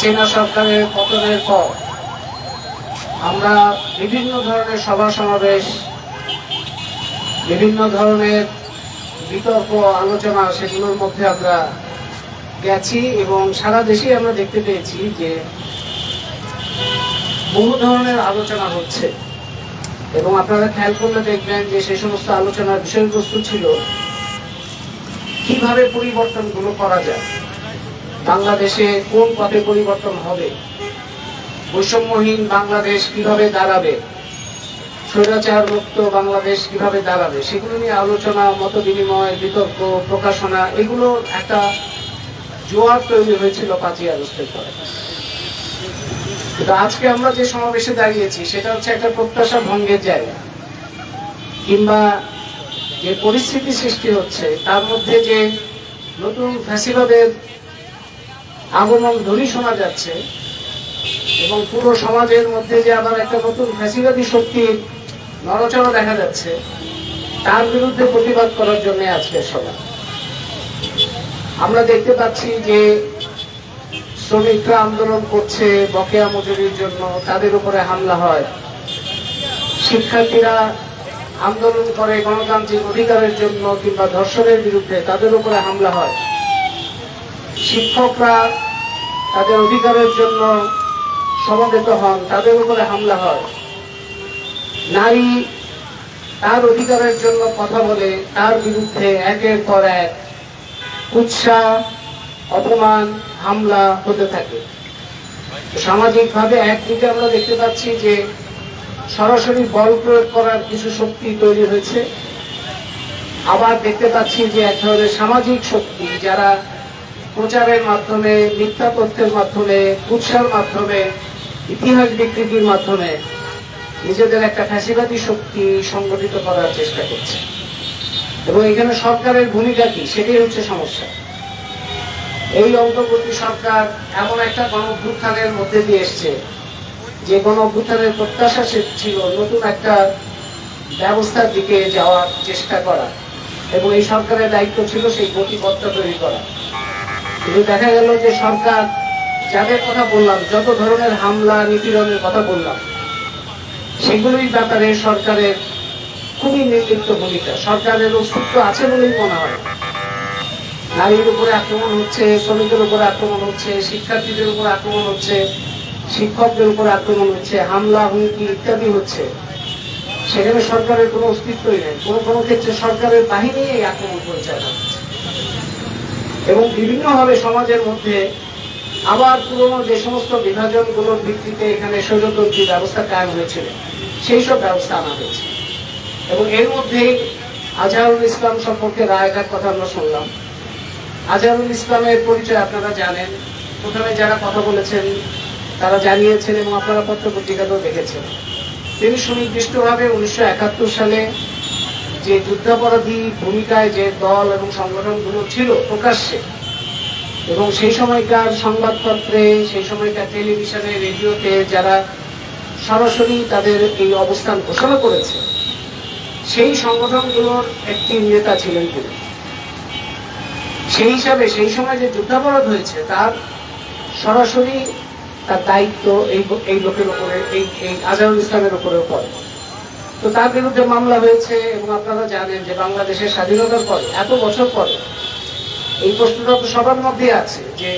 হাসিনা সরকারের পতনের পর আমরা বিভিন্ন ধরনের সভা সমাবেশ, বিভিন্ন ধরনের বিতর্ক, আলোচনা সেগুলোর মধ্যে আমরা গেছি এবং সারা দেশে আমরা দেখতে পেয়েছি যে বহু ধরনের আলোচনা হচ্ছে। এবং আপনারা খেয়াল করলে দেখবেন যে সেই সমস্ত আলোচনার বিষয়বস্তু ছিল কীভাবে পরিবর্তনগুলো করা যায়। বাংলাদেশে কোন পথে পরিবর্তন হবে? বৈষম্যহীন বাংলাদেশ কীভাবে দাঁড়াবে? স্বৈরাচার মুক্ত বাংলাদেশ কীভাবে দাঁড়াবে? সেগুলো নিয়ে আলোচনা মত বিনিময় বিতর্ক, প্রকাশনা, এগুলো একটা জোয়ার তৈরি হয়েছিল পাঁচই আগস্টের পরে। আজকে আমরা যে সমাবেশে দাঁড়িয়েছি, সেটা হচ্ছে একটা প্রত্যাশা ভঙ্গের জায়গা। কিংবা যে পরিস্থিতি সৃষ্টি হচ্ছে, তার মধ্যে যে নতুন ফ্যাসিবাদের আগমন ধ্বনি শোনা যাচ্ছে এবং পুরো সমাজের মধ্যে যে আবার একটা নতুন ফ্যাসিবাদী শক্তির নড়াচড়া দেখা যাচ্ছে, তার বিরুদ্ধে প্রতিবাদ করার জন্য আজকের সভা। আমরা দেখতে পাচ্ছি যে শ্রমিকরা আন্দোলন করছে বকেয়া মজুরির জন্য, তাদের উপরে হামলা হয়। শিক্ষার্থীরা আন্দোলন করে গণতান্ত্রিক অধিকারের জন্য কিংবা ধর্ষণের বিরুদ্ধে তাদের উপরে হামলা হয়। শিক্ষকরা তাদের অধিকারের জন্য সমবেত হন, তাদের উপরে হামলা হয়। নারী তার অধিকারের জন্য কথা বলে, তার বিরুদ্ধে একের পর এক উৎসাহ অপমান, হামলা হতে থাকে। সামাজিকভাবে একদিকে আমরা দেখতে পাচ্ছি যে সরাসরি বল প্রয়োগ করার কিছু শক্তি তৈরি হয়েছে। আবার দেখতে পাচ্ছি যে এক ধরনের সামাজিক শক্তি যারা প্রচারের মাধ্যমে, মিথ্যা তথ্যের মাধ্যমে, উৎসার মাধ্যমে, ইতিহাস বিকৃতির মাধ্যমে নিজেদের একটা ফ্যাসিবাদী শক্তি সংগঠিত করার চেষ্টা করছে। এবং এখানে সরকারের ভূমিকা কি, সেটাই হচ্ছে সমস্যা। এই অন্তর্বর্তী সরকার এমন একটা গণ অভ্যুত্থানের মধ্যে দিয়ে এসছে, যে গণ অভ্যুত্থানের প্রত্যাশা ছিল নতুন একটা ব্যবস্থার দিকে যাওয়ার চেষ্টা করা। এবং এই সরকারের দায়িত্ব ছিল সেই গতিপথটা তৈরি করা। কিন্তু দেখা গেল যে সরকার যাদের কথা বললাম, যত ধরনের হামলা, নিপীড়নের কথা বললাম, সেগুলোই ব্যাপারে সরকারের খুবই নির্লিপ্ত ভূমিকা। সরকারের অস্তিত্ব আছে বলেই মনে হয়। নারীর উপরে আক্রমণ হচ্ছে, শ্রমিকের উপরে আক্রমণ হচ্ছে, শিক্ষার্থীদের উপর আক্রমণ হচ্ছে, শিক্ষকদের উপর আক্রমণ হচ্ছে, হামলা, হুমকি ইত্যাদি হচ্ছে। সেখানে সরকারের কোনো অস্তিত্বই নেই। কোনো কোনো ক্ষেত্রে সরকারের বাহিনী এই আক্রমণ করছে এবং বিভিন্নভাবে সমাজের মধ্যে আবার পুরনো যে সমস্ত বিভাজনগুলোর ভিত্তিতে এখানে স্বৈরতন্ত্রী ব্যবস্থা কায়েম হয়েছিল, সেই সব ব্যবস্থা আনা হয়েছে। এবং এর মধ্যেই আজহারুল ইসলাম সম্পর্কে রায়ঘাট কথা আমরা শুনলাম। আজহারুল ইসলামের পরিচয় আপনারা জানেন। প্রথমে যারা কথা বলেছেন, তারা জানিয়েছেন এবং আপনারা পত্র পত্রিকাতেও দেখেছেন। তিনি সুনির্দিষ্টভাবে উনিশশো একাত্তর সালে যে যুদ্ধাপরাধী ভূমিকায় যে দল এবং সংগঠনগুলো ছিল প্রকাশ্যে, এবং সেই সময়কার সংবাদপত্রে, সেই সময়কার টেলিভিশনে, রেডিওতে যারা সরাসরি তাদের এই অবস্থান ঘোষণা করেছে, সেই সংগঠনগুলোর একটি নেতা ছিলেন তিনি। সেই হিসাবে সেই সময় যে যুদ্ধাপরাধ হয়েছে, তার সরাসরি তার দায়িত্ব এই এই লোকের উপরে এই এই আজহারুল ইসলামের উপরেও পড়ে। তো তার বিরুদ্ধে মামলা হয়েছে এবং আপনারা জানেন যে বাংলাদেশের স্বাধীনতার পরে, এত বছর পরে, এই প্রশ্নটা তো সবার মধ্যে আছে যে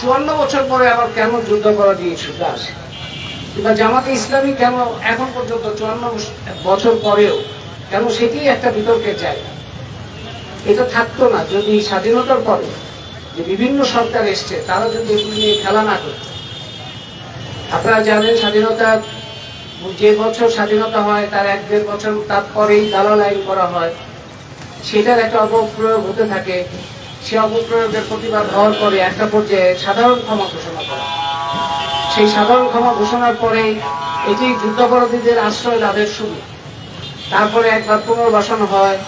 চুয়ান্ন বছর পরে আবার কেন যুদ্ধ করা দিয়ে ইস্যুটা আসে? কিংবা জামাতে ইসলামী কেন এখন পর্যন্ত চুয়ান্ন বছর পরেও কেন সেটি একটা বিতর্কের জায়গা? এটা থাকতো না। যদি স্বাধীনতার পরে যে বিভিন্ন সরকার এসছে, তারা যদি এগুলি নিয়ে খেলা না করত। আপনারা জানেন স্বাধীনতার যে বছর স্বাধীনতা হয়, তার এক দেড় বছর তারপরেই দালাল আইন করা হয়। সেটার একটা অপপ্রয়োগ হতে থাকে। সে অপপ্রয়োগের প্রতিবাদ হওয়ার পরে একটা পর্যায়ে সাধারণ ক্ষমা ঘোষণা করা। সেই সাধারণ ক্ষমা ঘোষণার পরে এটি যুদ্ধাপরাধীদের আশ্রয় লাভের শুরু তারপরে একবার পুনর্বাসন হয়।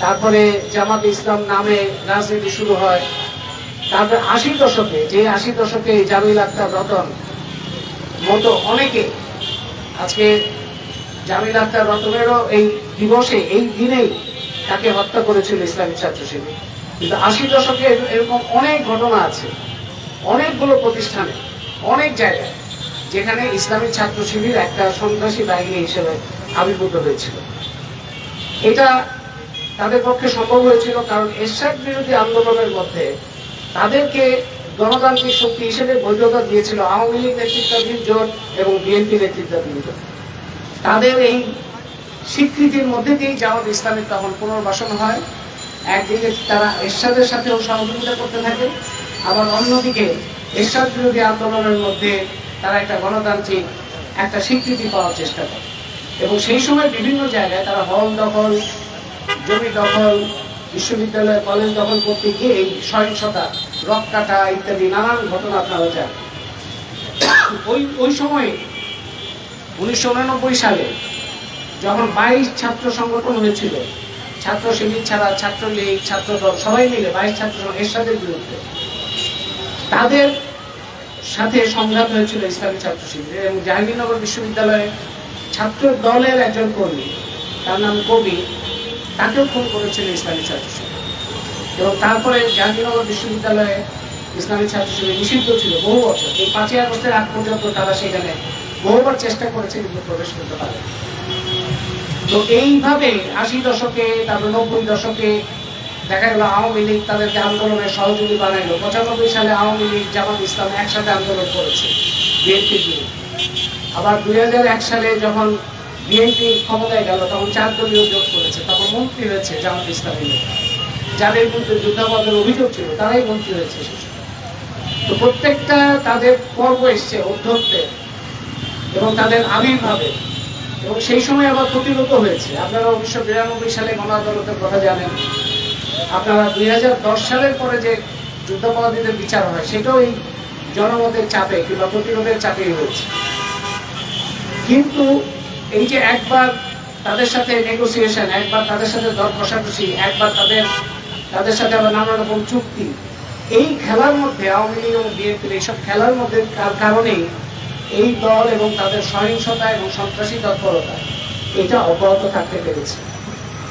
তারপরে জামাত ইসলাম নামে রাজনীতি শুরু হয়। তারপরে আশি দশকে, যে আশি দশকে জামিল আক্তার রতন, মতো অনেকে আজকে জামিল আক্তার রতনেরও এই দিবসে, এই দিনেই তাকে হত্যা করেছিল ইসলামী ছাত্র শিবির কিন্তু আশি দশকে এরকম অনেক ঘটনা আছে, অনেকগুলো প্রতিষ্ঠানে, অনেক জায়গায়, যেখানে ইসলামিক ছাত্র শিবির একটা সন্ত্রাসী বাহিনী হিসেবে আবির্ভূত হয়েছিল। এটা তাদের পক্ষে সম্ভব হয়েছিল কারণ এরশাদ বিরোধী আন্দোলনের মধ্যে তাদেরকে গণতান্ত্রিক শক্তি হিসেবে বৈধতা দিয়েছিল আওয়ামী লীগ নেতৃত্বাধীন জোট এবং বিএনপি নেতৃত্বাধীন জোট। তাদের এই স্বীকৃতির মধ্যে দিয়েই জামাত ইসলামের তখন পুনর্বাসন হয়। একদিকে তারা এরশাদের সাথেও সহযোগিতা করতে থাকে, আবার অন্যদিকে এরশাদ বিরোধী আন্দোলনের মধ্যে তারা একটা গণতান্ত্রিক একটা স্বীকৃতি পাওয়ার চেষ্টা করে। এবং সেই সময় বিভিন্ন জায়গায় তারা হল দখল, জমি দখল, বিশ্ববিদ্যালয়, কলেজ দখল করতে গিয়ে এই সহিংসতা রক কাটা ইত্যাদি, নানান ঘটনা আপনারা জানেন ওই ওই সময়ে, উনিশশো সালে যখন বাইশ ছাত্র সংগঠন হয়েছিল, ছাত্র শিবির ছাড়া ছাত্রলীগ ছাত্রদল সবাই মিলে বাইশ ছাত্র এরশাদের বিরুদ্ধে, তাদের সাথে সংঘাত হয়েছিল ইসলামী ছাত্র শিবিরের এবং জাহাঙ্গীরনগর বিশ্ববিদ্যালয়ে ছাত্র দলের একজন কর্মী, তার নাম কবি, তাকেও খুন করেছিল ইসলামী ছাত্র শিবির। এবং তারপরে জাহাঙ্গীরনগর বিশ্ববিদ্যালয়ে ইসলামী ছাত্র শিবির নিষিদ্ধ ছিল বহু বছর। এই পাঁচই আগস্টের আগ পর্যন্ত তারা সেখানে বহুবার চেষ্টা করেছে কিন্তু প্রবেশ করতে পারে তো এইভাবে আশি দশকে, তারপর নব্বই দশকে দেখা গেল আওয়ামী লীগ তাদেরকে আন্দোলনের সহযোগী বানাইলো। পঁচানব্বই সালে আওয়ামী লীগ, জামাত ইসলাম একসাথে আন্দোলন করেছে বিএনপির বিরুদ্ধে। আবার দুই হাজার এক সালে যখন বিএনপি ক্ষমতায় গেল, তখন চার দলীয় জোট করেছে, তখন মন্ত্রী হয়েছে জামাত ইসলামী নেতা। যাদের বিরুদ্ধে যুদ্ধাপদের অভিযোগ ছিল, তারাই মন্ত্রী হয়েছে তো প্রত্যেকটা তাদের পর্ব এসছে অধ্যত্তে এবং তাদের আবির্ভাবে। এবং সেই সময় আবার প্রতিরোধ হয়েছে। আপনারা উনিশশো বিরানব্বই সালে গণ আদালতের কথা জানেন। আপনারা দুই সালের পরে যে যুদ্ধাপরাধীদের বিচার হয়, সেটাও এই জনমতের চাপে কিংবা প্রতিরোধের চাপেই হয়েছে। কিন্তু এই যে একবার তাদের সাথে নেগোসিয়েশন একবার তাদের সাথে দর কষাকষি একবার তাদের তাদের সাথে আবার নানা রকম চুক্তি। এই খেলার মধ্যে আওয়ামী লীগ এবং বিএনপির এইসব খেলার মধ্যে কার- কারণেই এই দল এবং তাদের সহিংসতা এবং সন্ত্রাসী তৎপরতা, এটা অব্যাহত থাকতে পেরেছে।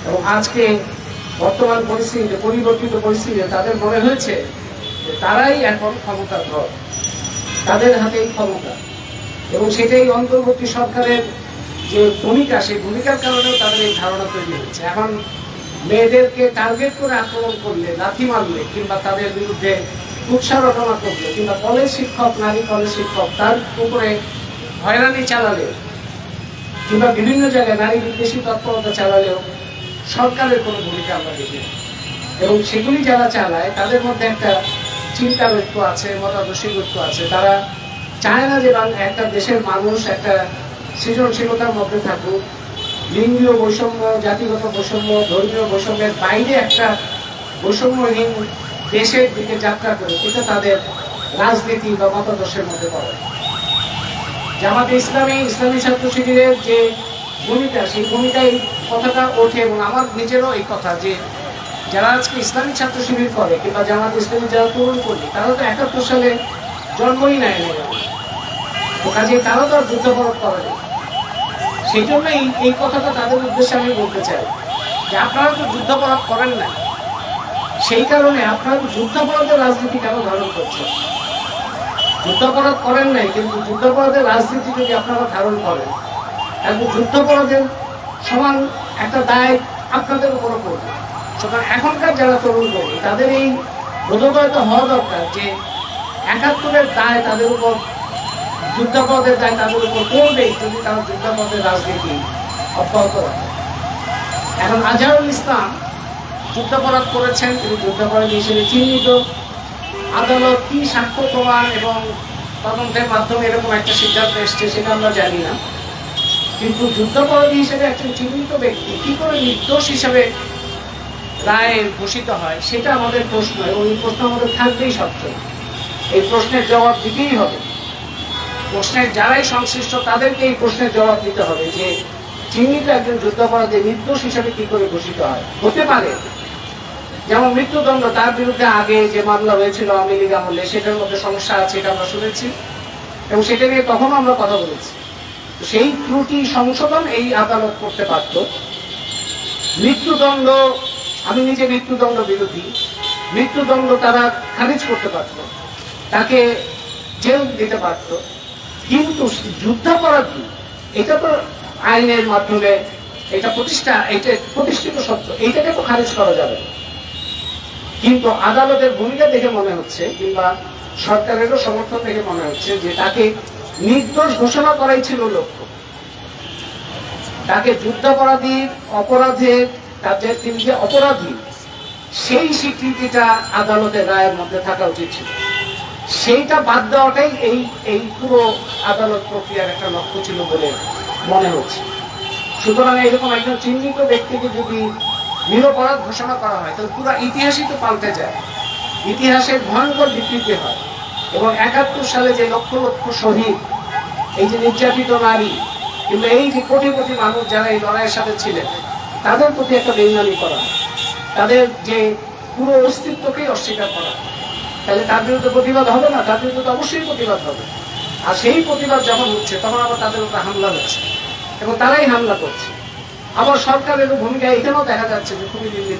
এবং আজকে বর্তমান পরিস্থিতিতে, পরিবর্তিত পরিস্থিতিতে তাদের মনে হয়েছে যে তারাই এখন ক্ষমতার ধর তাদের হাতেই ক্ষমতা। এবং সেটাই অন্তর্বর্তী সরকারের যে ভূমিকা, সেই ভূমিকার কারণেও তাদের এই ধারণা তৈরি হচ্ছে এখন মেয়েদেরকে টার্গেট করে আক্রমণ করলে, লাথি মারলে, কিংবা তাদের বিরুদ্ধে উৎসাহ রটনা করলে, কিংবা কলেজ শিক্ষক, নারী কলেজ শিক্ষক তার উপরে হয়রানি চালালে, কিংবা বিভিন্ন জায়গায় নারী বিদ্বেষী তৎপরতা চালালেও সরকারের কোনো ভূমিকা আমরা দেখি এবং সেগুলি যারা চালায়, তাদের মধ্যে একটা চিন্তা ঐক্য আছে মতাদর্শিক ঐক্য আছে। তারা চায় না যে একটা দেশের মানুষ একটা সৃজনশীলতার মধ্যে থাকুক লিঙ্গীয় বৈষম্য, জাতিগত বৈষম্য, ধর্মীয় বৈষম্যের বাইরে একটা বৈষম্যহীন দেশের দিকে যাত্রা করে, এটা তাদের রাজনীতি বা মতাদর্শের মধ্যে পড়ে না। জামাতে ইসলামী ইসলামী ছাত্র শিবিরের যে ভূমিকা, সেই ভূমিকায় কথাটা ওঠে এবং আমার নিজেরও এই কথা যে যারা আজকে ইসলামী ছাত্র শিবির করে কিংবা জামাত ইসলামী যারা তরুণ কর্মী, তারা তো একাত্তর সালে জন্মই নেয় না কাজে তারা তো আর যুদ্ধপরাধ করেনি সেই জন্য এই কথাটা তাদের উদ্দেশ্যে আমি বলতে চাই যে আপনারা তো যুদ্ধাপরাধ করেন না। সেই কারণে আপনারা যুদ্ধাপরাধের রাজনীতি কেন ধারণ করছেন? যুদ্ধাপরাধ করেন নাই, কিন্তু যুদ্ধাপরাধের রাজনীতি যদি আপনারা ধারণ করেন, তাহলে যুদ্ধাপরাধের সমান একটা দায় আপনাদের উপরে পড়বে। সুতরাং এখনকার যারা তরুণ কর্মী তাদের এই বোধগয়তা হওয়া দরকার যে একাত্তরের দায় তাদের উপর যুদ্ধাপরাধের দায় তাদের উপর পড়বে যদি তারা যুদ্ধাপরাধের রাজনীতি অব্যাহত রাখে। এখন আজহারুল ইসলাম যুদ্ধাপরাধ করেছেন, তিনি যুদ্ধাপরাধ হিসেবে চিহ্নিত। আদালত কি সাক্ষ্য প্রমাণ এবং তদন্তের মাধ্যমে এরকম একটা সিদ্ধান্ত এসছে সেটা আমরা জানি না। কিন্তু যুদ্ধাপরাধী হিসেবে একজন চিহ্নিত ব্যক্তি কি করে নির্দোষ হিসেবে রায়ে ঘোষিত হয়, সেটা আমাদের প্রশ্ন। এবং এই প্রশ্ন আমাদের থাকবেই সবচেয়ে। এই প্রশ্নের জবাব দিতেই হবে। প্রশ্নের যারাই সংশ্লিষ্ট তাদেরকে এই প্রশ্নের জবাব দিতে হবে যে চিহ্নিত একজন যুদ্ধাপরাধী নির্দোষ হিসাবে কি করে ঘোষিত হয়? হতে পারে। যেমন মৃত্যুদণ্ড, তার বিরুদ্ধে আগে যে মামলা হয়েছিল আওয়ামী লীগ আমলে, সেটার মধ্যে সমস্যা আছে এটা আমরা শুনেছি এবং সেটা নিয়ে তখনও আমরা কথা বলেছি। সেই ত্রুটি সংশোধন এই আদালত করতে পারত মৃত্যুদণ্ড, আমি নিজে মৃত্যুদণ্ড বিরোধী। মৃত্যুদণ্ড তারা খারিজ করতে পারত তাকে জেল দিতে পারত কিন্তু যুদ্ধাপরাধী এটা তো আইনের মাধ্যমে এটা প্রতিষ্ঠা, এটা প্রতিষ্ঠিত সত্য, এইটাকে তো খারিজ করা যাবে কিন্তু আদালতের ভূমিকা দেখে মনে হচ্ছে, কিংবা সরকারেরও সমর্থন দেখে মনে হচ্ছে যে তাকে নির্দোষ ঘোষণা করাই ছিল লক্ষ্য। তাকে যুদ্ধাপরাধীর অপরাধের তার যে তিনি যে অপরাধী, সেই স্বীকৃতিটা আদালতের রায়ের মধ্যে থাকা উচিত ছিল। সেইটা বাদ দেওয়াটাই এই এই পুরো আদালত প্রক্রিয়ার একটা লক্ষ্য ছিল বলে মনে হচ্ছে। সুতরাং এরকম একজন চিহ্নিত ব্যক্তিকে যদি নিরপরাধ ঘোষণা করা হয়, তাহলে পুরো ইতিহাসই তো পাল্টে যায়। ইতিহাসের ভয়ঙ্কর বিকৃতি হয় এবং একাত্তর সালে যে লক্ষ লক্ষ শহীদ, এই যে নির্যাতিত নারী, কিংবা এই যে কোটি কোটি মানুষ যারা এই লড়াইয়ের সাথে ছিলেন, তাদের প্রতি একটা বেইমানি করা, তাদের যে পুরো অস্তিত্বকেই অস্বীকার করা, তাহলে তার বিরুদ্ধে প্রতিবাদ হবে না? তার বিরুদ্ধে তো অবশ্যই প্রতিবাদ হবে। আর সেই প্রতিবাদ যখন হচ্ছে, তখন আবার তাদের উপর হামলা হচ্ছে। এবং তারাই হামলা করছে। আবার সরকারের ভূমিকা এখানেও দেখা যাচ্ছে যে খুবই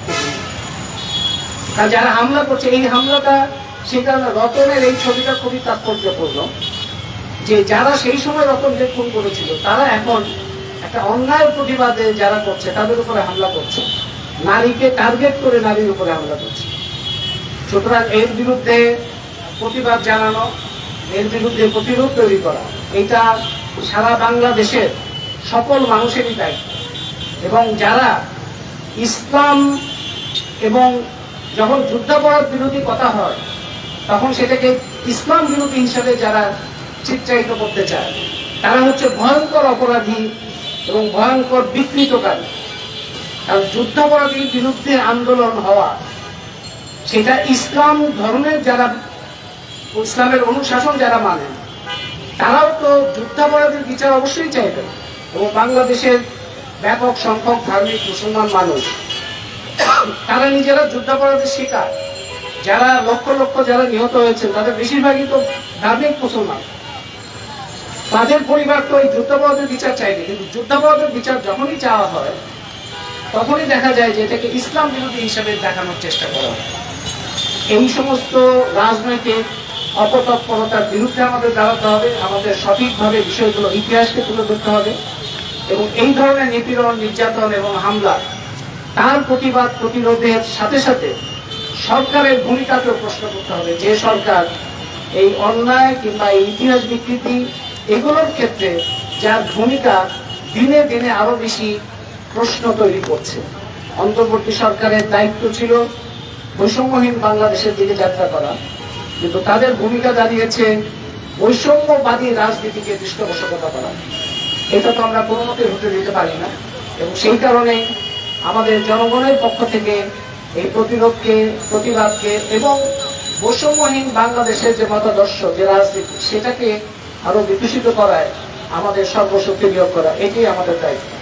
আর যারা হামলা করছে, এই হামলাটা সে কারণে রতনের এই ছবিটা খুবই তাৎপর্যপূর্ণ। যে যারা সেই সময় রতনকে খুন করেছিল, তারা এখন একটা অন্যায় প্রতিবাদে যারা করছে, তাদের উপরে হামলা করছে। নারীকে টার্গেট করে নারীর উপরে হামলা করছে। সুতরাং এর বিরুদ্ধে প্রতিবাদ জানানো এর বিরুদ্ধে প্রতিরোধ তৈরি করা। এটা সারা বাংলাদেশের সকল মানুষেরই দায়িত্ব। এবং যারা ইসলাম এবং যখন যুদ্ধাপরাধ বিরোধী কথা হয়, তখন সেটাকে ইসলাম বিরোধী হিসাবে যারা চিত্রায়িত করতে চায়, তারা হচ্ছে ভয়ঙ্কর অপরাধী এবং ভয়ঙ্কর বিকৃতকারী। কারণ যুদ্ধাপরাধীর বিরুদ্ধে আন্দোলন হওয়া, সেটা ইসলাম ধর্মের যারা ইসলামের অনুশাসন যারা মানেন তারাও তো যুদ্ধাপরাধীর বিচার অবশ্যই চাইবেন এবং বাংলাদেশের ব্যাপক সংখ্যক ধার্মিক মুসলমান মানুষ, তারা নিজেরা যুদ্ধাপরাধের শিকার। যারা লক্ষ লক্ষ যারা নিহত হয়েছেন, তাদের বেশিরভাগই তো ধার্মিক মুসলমান। তাদের পরিবার তো এই যুদ্ধাপরাধের বিচার চাইবে, কিন্তু যুদ্ধাপরাধের বিচার যখনই চাওয়া হয়, তখনই দেখা যায় যে এটাকে ইসলাম বিরোধী হিসাবে দেখানোর চেষ্টা করা হয়। এই সমস্ত রাজনৈতিক অপতৎপরতার বিরুদ্ধে আমাদের দাঁড়াতে হবে, আমাদের সঠিকভাবে বিষয়গুলো ইতিহাসকে তুলে ধরতে হবে এবং এই ধরনের নিপীড়ন, নির্যাতন এবং হামলা তার প্রতিবাদ, প্রতিরোধের সাথে সাথে সরকারের ভূমিকাকেও প্রশ্ন করতে হবে। যে সরকার এই অন্যায় কিংবা এই ইতিহাস বিকৃতি এগুলোর ক্ষেত্রে যার ভূমিকা দিনে দিনে আরও বেশি প্রশ্ন তৈরি করছে। অন্তর্বর্তী সরকারের দায়িত্ব ছিল বৈষম্যহীন বাংলাদেশের দিকে যাত্রা করা। কিন্তু তাদের ভূমিকা দাঁড়িয়েছে বৈষম্যবাদী রাজনীতিকে পৃষ্ঠপোষকতা করা। এটা তো আমরা কোনো মতে হতে দিতে পারি না। এবং সেই কারণে আমাদের জনগণের পক্ষ থেকে এই প্রতিরোধকে, প্রতিবাদকে এবং বৈষম্যহীন বাংলাদেশের যে মতাদর্শ, যে রাজনীতি, সেটাকে আরও বিকশিত করায় আমাদের সর্বশক্তি নিয়োগ করা এটি আমাদের দায়িত্ব।